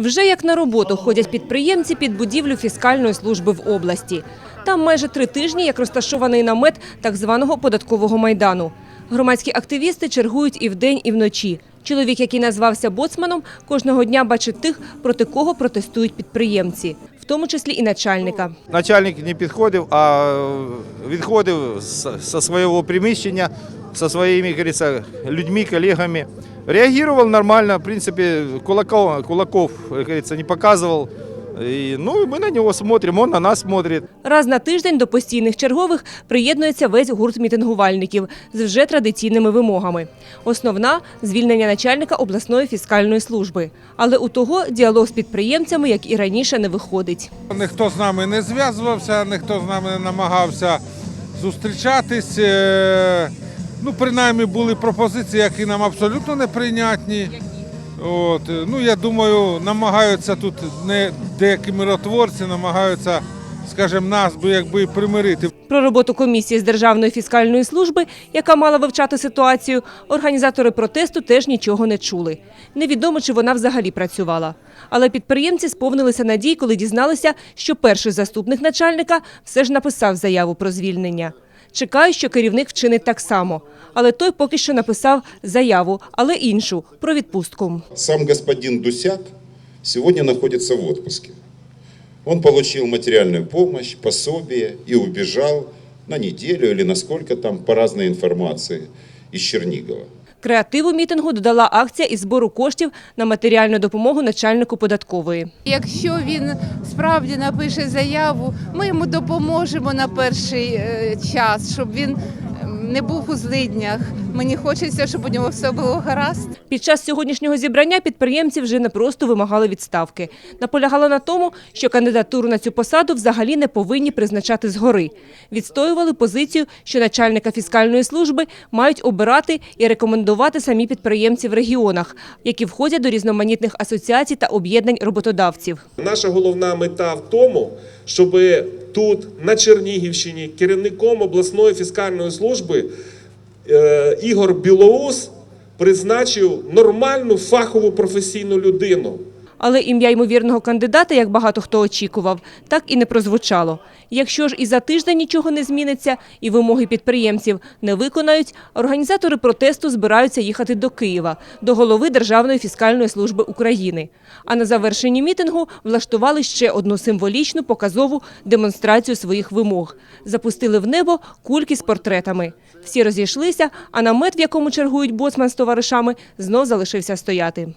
Вже як на роботу ходять підприємці під будівлю фіскальної служби в області. Там майже три тижні, як розташований намет так званого податкового майдану. Громадські активісти чергують і вдень, і вночі. Чоловік, який назвався боцманом, кожного дня бачить тих, проти кого протестують підприємці, в тому числі і начальника. Начальник не підходив, а відходив зі свого приміщення, зі своїми як людьми, колегами. Реагував нормально, в принципі, кулаков, кулаков як говориться, не показував. І, ну, і ми на нього смотримо, він на нас смотрить. Раз на тиждень до постійних чергових приєднується весь гурт мітингувальників з вже традиційними вимогами. Основна – звільнення начальника обласної фіскальної служби. Але у того діалог з підприємцями, як і раніше, не виходить. Ніхто з нами не зв'язувався, ніхто з нами не намагався зустрічатись. Ну, принаймні були пропозиції, які нам абсолютно неприйнятні. От, е, ну, я думаю, намагаються тут не деякі миротворці, намагаються, скажімо, нас би якби примирити. Про роботу комісії з Державної фіскальної служби, яка мала вивчати ситуацію, організатори протесту теж нічого не чули. Невідомо, чи вона взагалі працювала. Але підприємці сповнилися надій, коли дізналися, що перший заступник начальника все ж написав заяву про звільнення. Чекаю, що керівник вчинить так само. Але той поки що написав заяву, але іншу про відпустку. Сам господин Дусяк сьогодні знаходиться в відпустці. Він отримав матеріальну допомогу, пособие і убежал на неділю, або на сколько там, по різній інформації із Чернигова. Креативу мітингу додала акція із збору коштів на матеріальну допомогу начальнику податкової. Якщо він справді напише заяву, ми йому допоможемо на перший е, час, щоб він ем, не був у злиднях. Мені хочеться, щоб у нього все було гаразд. Під час сьогоднішнього зібрання підприємці вже не просто вимагали відставки. Наполягали на тому, що кандидатуру на цю посаду взагалі не повинні призначати згори. Відстоювали позицію, що начальника фіскальної служби мають обирати і рекомендувати самі підприємці в регіонах, які входять до різноманітних асоціацій та об'єднань роботодавців. Наша головна мета в тому, щоб тут, на Чернігівщині, керівником обласної фіскальної служби Ігор Білоус призначив нормальну фахову професійну людину. Але ім'я ймовірного кандидата, як багато хто очікував, так і не прозвучало. Якщо ж і за тиждень нічого не зміниться, і вимоги підприємців не виконають, організатори протесту збираються їхати до Києва, до голови Державної фіскальної служби України. А на завершенні мітингу влаштували ще одну символічну показову демонстрацію своїх вимог. Запустили в небо кульки з портретами. Всі розійшлися, а намет, в якому чергують боцман з товаришами, знов залишився стояти.